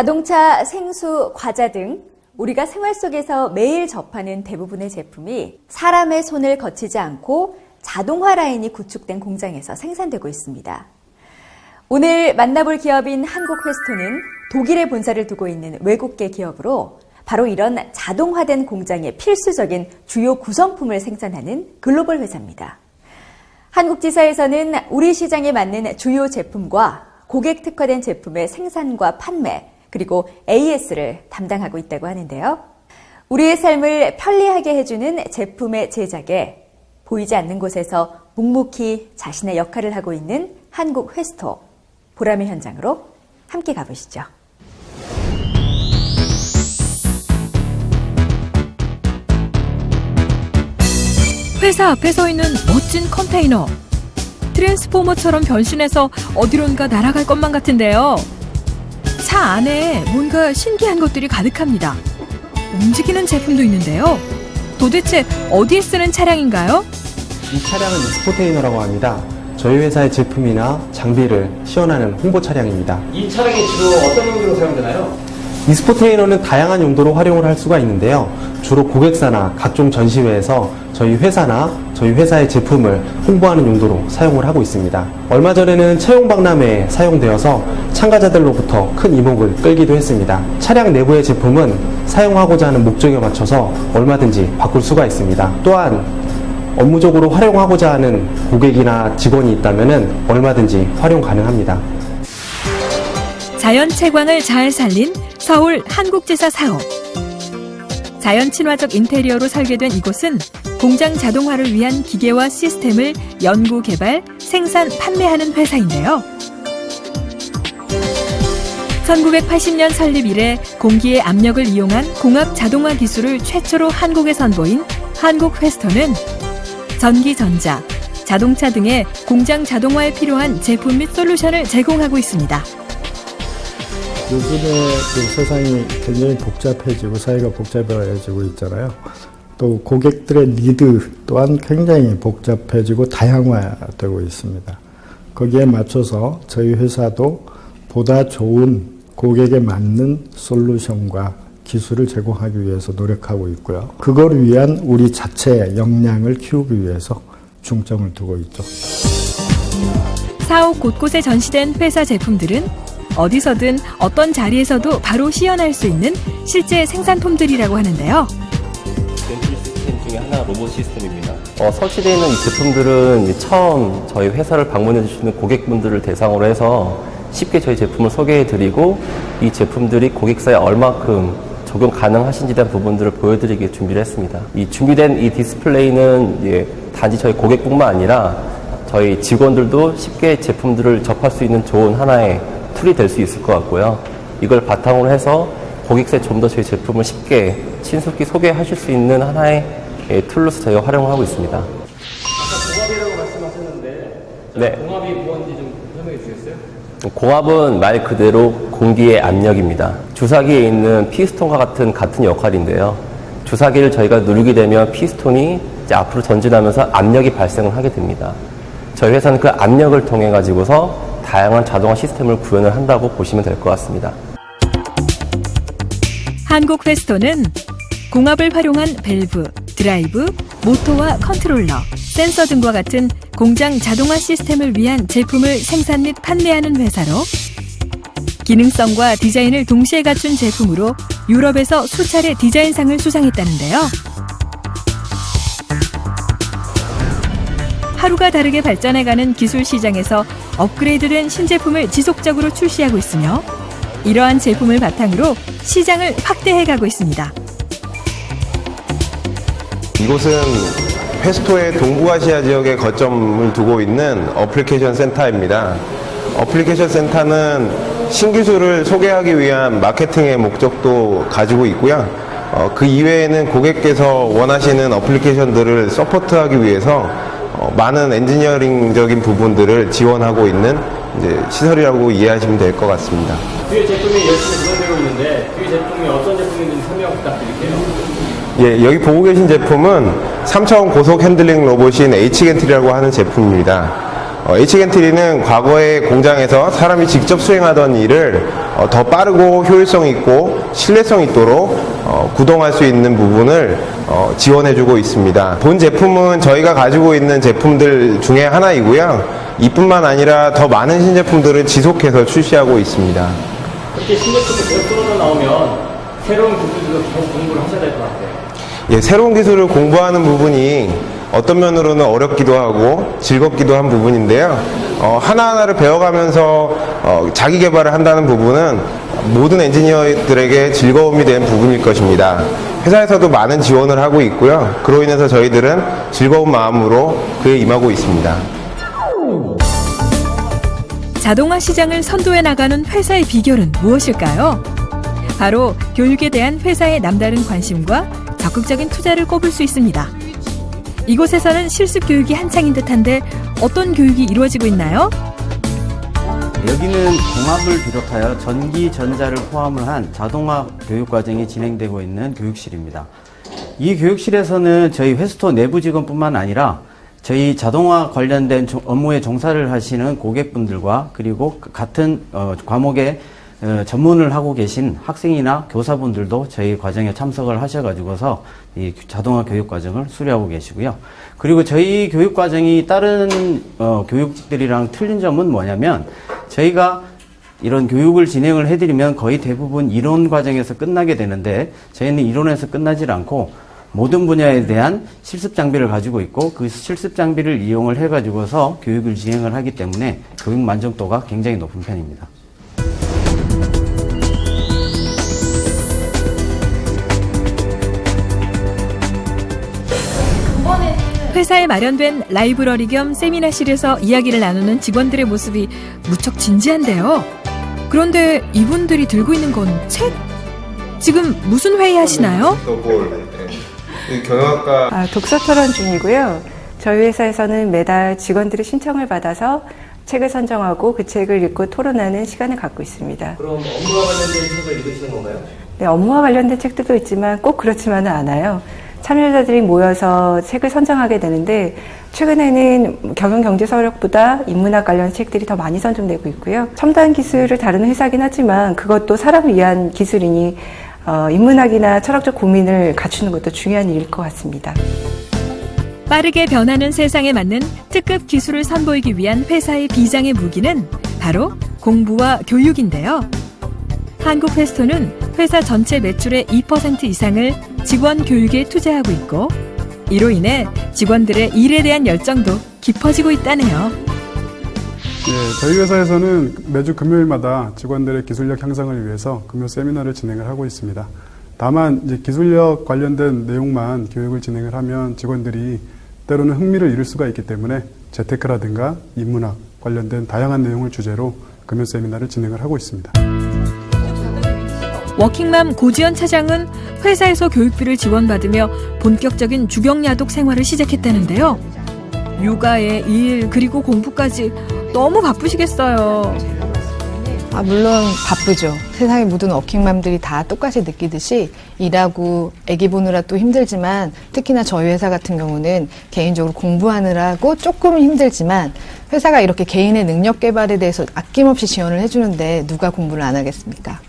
자동차, 생수, 과자 등 우리가 생활 속에서 매일 접하는 대부분의 제품이 사람의 손을 거치지 않고 자동화 라인이 구축된 공장에서 생산되고 있습니다. 오늘 만나볼 기업인 한국회스토는 독일에 본사를 두고 있는 외국계 기업으로 바로 이런 자동화된 공장의 필수적인 주요 구성품을 생산하는 글로벌 회사입니다. 한국지사에서는 우리 시장에 맞는 주요 제품과 고객 특화된 제품의 생산과 판매, 그리고 AS를 담당하고 있다고 하는데요. 우리의 삶을 편리하게 해주는 제품의 제작에 보이지 않는 곳에서 묵묵히 자신의 역할을 하고 있는 한국 회스토 보람의 현장으로 함께 가보시죠. 회사 앞에 서 있는 멋진 컨테이너. 트랜스포머처럼 변신해서 어디론가 날아갈 것만 같은데요. 차 안에 뭔가 신기한 것들이 가득합니다. 움직이는 제품도 있는데요. 도대체 어디에 쓰는 차량인가요? 이 차량은 익스포테이너라고 합니다. 저희 회사의 제품이나 장비를 시연하는 홍보 차량입니다. 이 차량이 주로 어떤 용도로 사용되나요? 익스포테이너는 다양한 용도로 활용을 할 수가 있는데요. 주로 고객사나 각종 전시회에서 저희 회사나 저희 회사의 제품을 홍보하는 용도로 사용을 하고 있습니다. 얼마 전에는 채용 박람회에 사용되어서 참가자들로부터 큰 이목을 끌기도 했습니다. 차량 내부의 제품은 사용하고자 하는 목적에 맞춰서 얼마든지 바꿀 수가 있습니다. 또한 업무적으로 활용하고자 하는 고객이나 직원이 있다면 얼마든지 활용 가능합니다. 자연 채광을 잘 살린 서울 한국지사 사업. 자연 친화적 인테리어로 설계된 이곳은 공장 자동화를 위한 기계와 시스템을 연구 개발, 생산, 판매하는 회사인데요. 1980년 설립 이래 공기의 압력을 이용한 공학 자동화 기술을 최초로 한국에 선보인 한국 회스터는 전기 전자, 자동차 등의 공장 자동화에 필요한 제품 및 솔루션을 제공하고 있습니다. 요즘에 그 세상이 굉장히 복잡해지고 사회가 복잡해지고 있잖아요. 또 고객들의 니드 또한 굉장히 복잡해지고 다양화되고 있습니다. 거기에 맞춰서 저희 회사도 보다 좋은 고객에 맞는 솔루션과 기술을 제공하기 위해서 노력하고 있고요. 그걸 위한 우리 자체의 역량을 키우기 위해서 중점을 두고 있죠. 사옥 곳곳에 전시된 회사 제품들은 어디서든 어떤 자리에서도 바로 시연할 수 있는 실제 생산품들이라고 하는데요. 렌틀 시스템 중에 하나 로봇 시스템입니다. 어, 설치되어 있는 이 제품들은 처음 저희 회사를 방문해 주시는 고객분들을 대상으로 해서 쉽게 저희 제품을 소개해 드리고 이 제품들이 고객사에 얼마큼 적용 가능하신지 대한 부분들을 보여드리기 준비를 했습니다. 이 준비된 이 디스플레이는 이제 단지 저희 고객뿐만 아니라 저희 직원들도 쉽게 제품들을 접할 수 있는 좋은 하나의 툴이 될 수 있을 것 같고요. 이걸 바탕으로 해서 고객사에 좀더 저희 제품을 쉽게 친숙히 소개하실 수 있는 하나의 예, 툴로서 저희가 활용을 하고 있습니다. 아까 공합이라고 말씀하셨는데 네. 공합이 뭔지 좀 설명해 주시겠어요? 공압은 말 그대로 공기의 압력입니다. 주사기에 있는 피스톤과 같은 같은 역할인데요. 주사기를 저희가 누르게 되면 피스톤이 앞으로 전진하면서 압력이 발생을 하게 됩니다. 저희 회사는 그 압력을 통해 가지고서 다양한 자동화 시스템을 구현을 한다고 보시면 될 것 같습니다. 한국 회스토는 공압을 활용한 밸브, 드라이브, 모터와 컨트롤러, 센서 등과 같은 공장 자동화 시스템을 위한 제품을 생산 및 판매하는 회사로 기능성과 디자인을 동시에 갖춘 제품으로 유럽에서 수차례 디자인상을 수상했다는데요. 하루가 다르게 발전해가는 기술 시장에서 업그레이드된 신제품을 지속적으로 출시하고 있으며 이러한 제품을 바탕으로 시장을 확대해 가고 있습니다. 이곳은 페스토의 동부아시아 지역에 거점을 두고 있는 어플리케이션 센터입니다. 어플리케이션 센터는 신기술을 소개하기 위한 마케팅의 목적도 가지고 있고요. 어, 그 이외에는 고객께서 원하시는 어플리케이션들을 서포트하기 위해서 어, 많은 엔지니어링적인 부분들을 지원하고 있는 시설이라고 이해하시면 될 것 같습니다. 뒤에 제품이 열심히 구성되고 있는데 뒤에 제품이 어떤 제품인지 설명 부탁드릴게요. 예, 여기 보고 계신 제품은 3차원 고속 핸들링 로봇인 H겐트리라고 하는 제품입니다. 어, H겐트리는 과거의 공장에서 사람이 직접 수행하던 일을 어, 더 빠르고 효율성 있고 신뢰성 있도록 어, 구동할 수 있는 부분을 어, 지원해주고 있습니다. 본 제품은 저희가 가지고 있는 제품들 중에 하나이고요. 이뿐만 아니라 더 많은 신제품들을 지속해서 출시하고 있습니다. 그렇게 신제품이 계속 나오면 새로운 기술들도 계속 공부를 하셔야 될 것 같아요. 예, 새로운 기술을 공부하는 부분이 어떤 면으로는 어렵기도 하고 즐겁기도 한 부분인데요. 어, 하나하나를 배워가면서 어, 자기 개발을 한다는 부분은 모든 엔지니어들에게 즐거움이 된 부분일 것입니다. 회사에서도 많은 지원을 하고 있고요. 그로 인해서 저희들은 즐거운 마음으로 그에 임하고 있습니다. 자동화 시장을 선도해 나가는 회사의 비결은 무엇일까요? 바로 교육에 대한 회사의 남다른 관심과 적극적인 투자를 꼽을 수 있습니다. 이곳에서는 실습 교육이 한창인 듯한데 어떤 교육이 이루어지고 있나요? 여기는 공학을 비롯하여 전기, 전자를 포함을 한 자동화 교육 과정이 진행되고 있는 교육실입니다. 이 교육실에서는 저희 회스토 내부 직원뿐만 아니라 저희 자동화 관련된 조- 업무에 종사를 하시는 고객분들과 그리고 그 같은 어, 과목에 어, 전문을 하고 계신 학생이나 교사분들도 저희 과정에 참석을 하셔가지고서 이 자동화 교육 과정을 수료하고 계시고요. 그리고 저희 교육 과정이 다른 어, 교육들이랑 틀린 점은 뭐냐면 저희가 이런 교육을 진행을 해드리면 거의 대부분 이론 과정에서 끝나게 되는데 저희는 이론에서 끝나질 않고 모든 분야에 대한 실습 장비를 가지고 있고 그 실습 장비를 이용을 해가지고서 교육을 진행을 하기 때문에 교육 만족도가 굉장히 높은 편입니다. 회사에 마련된 라이브러리 겸 세미나실에서 이야기를 나누는 직원들의 모습이 무척 진지한데요. 그런데 이분들이 들고 있는 건 책? 지금 무슨 회의 하시나요? 경영학과 아, 독서 토론 중이고요. 저희 회사에서는 매달 직원들의 신청을 받아서 책을 선정하고 그 책을 읽고 토론하는 시간을 갖고 있습니다. 그럼 업무와 관련된 책을 읽으시는 건가요? 네, 업무와 관련된 책들도 있지만 꼭 그렇지만은 않아요. 참여자들이 모여서 책을 선정하게 되는데 최근에는 경영 경제 서력보다 인문학 관련 책들이 더 많이 선정되고 있고요. 첨단 기술을 다루는 회사긴 하지만 그것도 사람을 위한 기술이니 어, 인문학이나 철학적 고민을 갖추는 것도 중요한 일일 것 같습니다. 빠르게 변하는 세상에 맞는 특급 기술을 선보이기 위한 회사의 비장의 무기는 바로 공부와 교육인데요. 한국 페스토는 회사 전체 매출의 2% 이상을 직원 교육에 투자하고 있고 이로 인해 직원들의 일에 대한 열정도 깊어지고 있다네요. 네, 저희 회사에서는 매주 금요일마다 직원들의 기술력 향상을 위해서 금요 세미나를 진행을 하고 있습니다. 다만 이제 기술력 관련된 내용만 교육을 진행을 하면 직원들이 때로는 흥미를 잃을 수가 있기 때문에 재테크라든가 인문학 관련된 다양한 내용을 주제로 금요 세미나를 진행을 하고 있습니다. 워킹맘 고지연 차장은 회사에서 교육비를 지원받으며 본격적인 주경야독 생활을 시작했다는데요. 육아에 일 그리고 공부까지 너무 바쁘시겠어요. 아, 물론 바쁘죠. 세상의 모든 워킹맘들이 다 똑같이 느끼듯이 일하고 아기 보느라 또 힘들지만 특히나 저희 회사 같은 경우는 개인적으로 공부하느라고 조금 힘들지만 회사가 이렇게 개인의 능력 개발에 대해서 아낌없이 지원을 해주는데 누가 공부를 안 하겠습니까?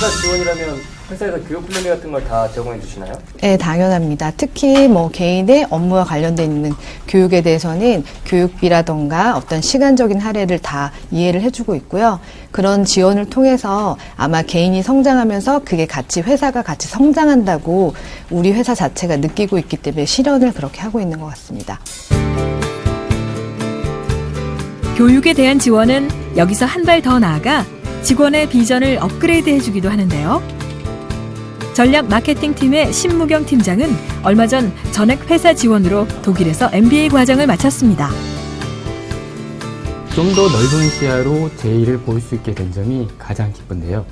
그 회사 지원이라면 회사에서 교육 플랜 같은 걸 다 제공해 주시나요? 네, 당연합니다. 특히 뭐 개인의 업무와 관련돼 있는 교육에 대해서는 교육비라던가 어떤 시간적인 할애를 다 이해를 해주고 있고요. 그런 지원을 통해서 아마 개인이 성장하면서 그게 같이 회사가 같이 성장한다고 우리 회사 자체가 느끼고 있기 때문에 실현을 그렇게 하고 있는 것 같습니다. 교육에 대한 지원은 여기서 한 발 더 나아가 직원의 비전을 업그레이드 해주기도 하는데요. 전략 마케팅 팀의 신무경 팀장은 얼마 전 전액 회사 지원으로 독일에서 MBA 과정을 마쳤습니다. 좀 더 넓은 시야로 제 일을 볼 수 있게 된 점이 가장 기쁜데요.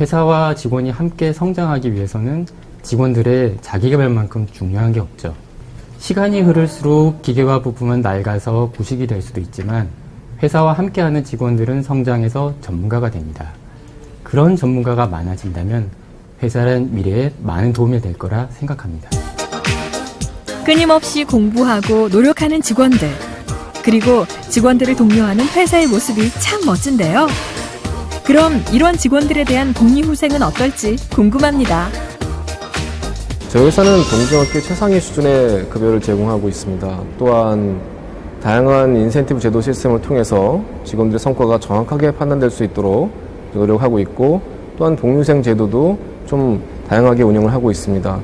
회사와 직원이 함께 성장하기 위해서는 직원들의 자기개발만큼 중요한 게 없죠. 시간이 흐를수록 기계화 부품은 낡아서 구식이 될 수도 있지만 회사와 함께하는 직원들은 성장해서 전문가가 됩니다. 그런 전문가가 많아진다면 회사는 미래에 많은 도움이 될 거라 생각합니다. 끊임없이 공부하고 노력하는 직원들. 그리고 직원들을 독려하는 회사의 모습이 참 멋진데요. 그럼 이런 직원들에 대한 복리후생은 어떨지 궁금합니다. 저희 회사는 동종업계 최상위 수준의 급여를 제공하고 있습니다. 또한 다양한 인센티브 제도 시스템을 통해서 직원들의 성과가 정확하게 판단될 수 있도록 노력하고 있고 또한 복리후생 제도도 좀 다양하게 운영을 하고 있습니다.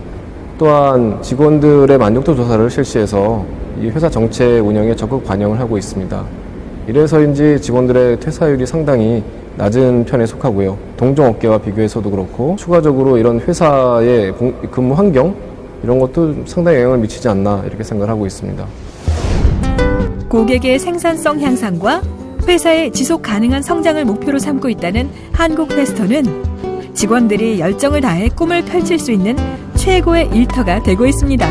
또한 직원들의 만족도 조사를 실시해서 이 회사 정책 운영에 적극 반영을 하고 있습니다. 이래서인지 직원들의 퇴사율이 상당히 낮은 편에 속하고요. 동종업계와 비교해서도 그렇고 추가적으로 이런 회사의 공- 근무 환경 이런 것도 상당히 영향을 미치지 않나 이렇게 생각을 하고 있습니다. 고객의 생산성 향상과 회사의 지속 가능한 성장을 목표로 삼고 있다는 한국 페스토는 직원들이 열정을 다해 꿈을 펼칠 수 있는 최고의 일터가 되고 있습니다.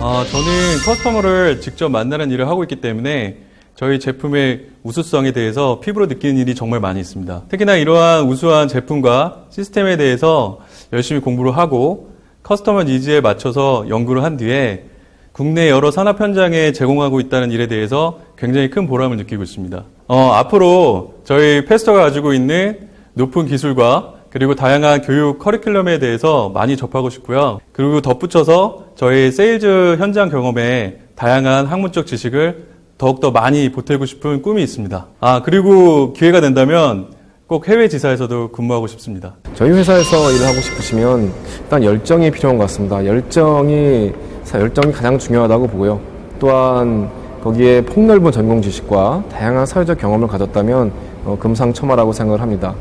아, 저는 커스터머를 직접 만나는 일을 하고 있기 때문에 저희 제품의 우수성에 대해서 피부로 느끼는 일이 정말 많이 있습니다. 특히나 이러한 우수한 제품과 시스템에 대해서 열심히 공부를 하고 커스터머 니즈에 맞춰서 연구를 한 뒤에 국내 여러 산업 현장에 제공하고 있다는 일에 대해서 굉장히 큰 보람을 느끼고 있습니다. 어, 앞으로 저희 페스터가 가지고 있는 높은 기술과 그리고 다양한 교육 커리큘럼에 대해서 많이 접하고 싶고요. 그리고 덧붙여서 저희 세일즈 현장 경험에 다양한 학문적 지식을 더욱더 많이 보태고 싶은 꿈이 있습니다. 아, 그리고 기회가 된다면 꼭 해외 지사에서도 근무하고 싶습니다. 저희 회사에서 일을 하고 싶으시면 일단 열정이 필요한 것 같습니다. 열정이 사- 열정이 가장 중요하다고 보고요. 또한 거기에 폭넓은 전공 지식과 다양한 사회적 경험을 가졌다면 어, 금상첨화라고 생각을 합니다.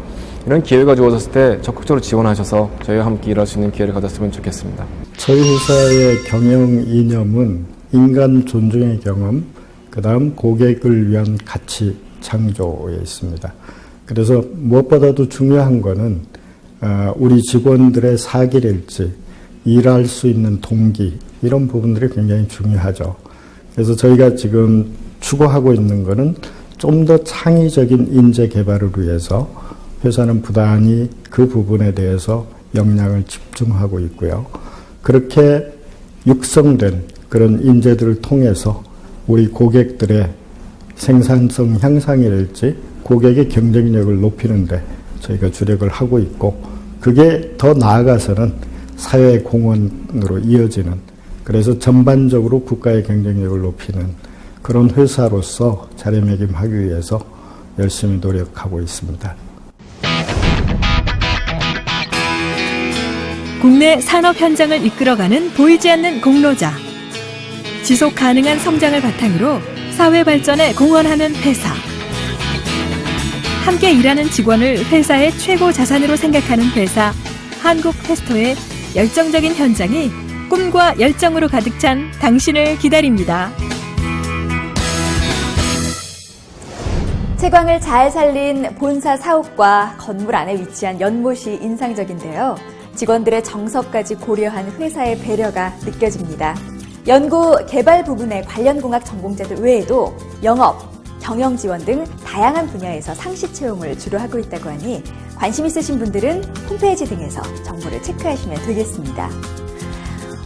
이런 기회가 주어졌을 때 적극적으로 지원하셔서 저희와 함께 일할 수 있는 기회를 가졌으면 좋겠습니다. 저희 회사의 경영 이념은 인간 존중의 경험, 그 다음 고객을 위한 가치 창조에 있습니다. 그래서 무엇보다도 중요한 거는 어, 우리 직원들의 사기일지, 일할 수 있는 동기, 이런 부분들이 굉장히 중요하죠. 그래서 저희가 지금 추구하고 있는 거는 좀더 창의적인 인재 개발을 위해서 회사는 부단히 그 부분에 대해서 역량을 집중하고 있고요. 그렇게 육성된 그런 인재들을 통해서 우리 고객들의 생산성 향상이랄지 고객의 경쟁력을 높이는데 저희가 주력을 하고 있고 그게 더 나아가서는 사회 공헌으로 이어지는 그래서 전반적으로 국가의 경쟁력을 높이는 그런 회사로서 자리매김하기 위해서 열심히 노력하고 있습니다. 국내 산업 현장을 이끌어가는 보이지 않는 공로자. 지속 가능한 성장을 바탕으로 사회 발전에 공헌하는 회사. 함께 일하는 직원을 회사의 최고 자산으로 생각하는 회사 한국 페스토의 열정적인 현장이 꿈과 열정으로 가득 찬 당신을 기다립니다. 채광을 잘 살린 본사 사옥과 건물 안에 위치한 연못이 인상적인데요. 직원들의 정서까지 고려한 회사의 배려가 느껴집니다. 연구, 개발 부분의 관련 공학 전공자들 외에도 영업, 경영 지원 등 다양한 분야에서 상시 채용을 주로 하고 있다고 하니 관심 있으신 분들은 홈페이지 등에서 정보를 체크하시면 되겠습니다.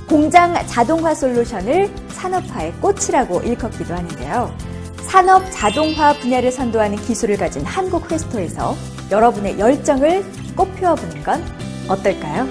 공장 자동화 솔루션을 산업화의 꽃이라고 일컫기도 하는데요. 산업 자동화 분야를 선도하는 기술을 가진 한국 회스토에서 여러분의 열정을 꽃피워 보는 건 어떨까요?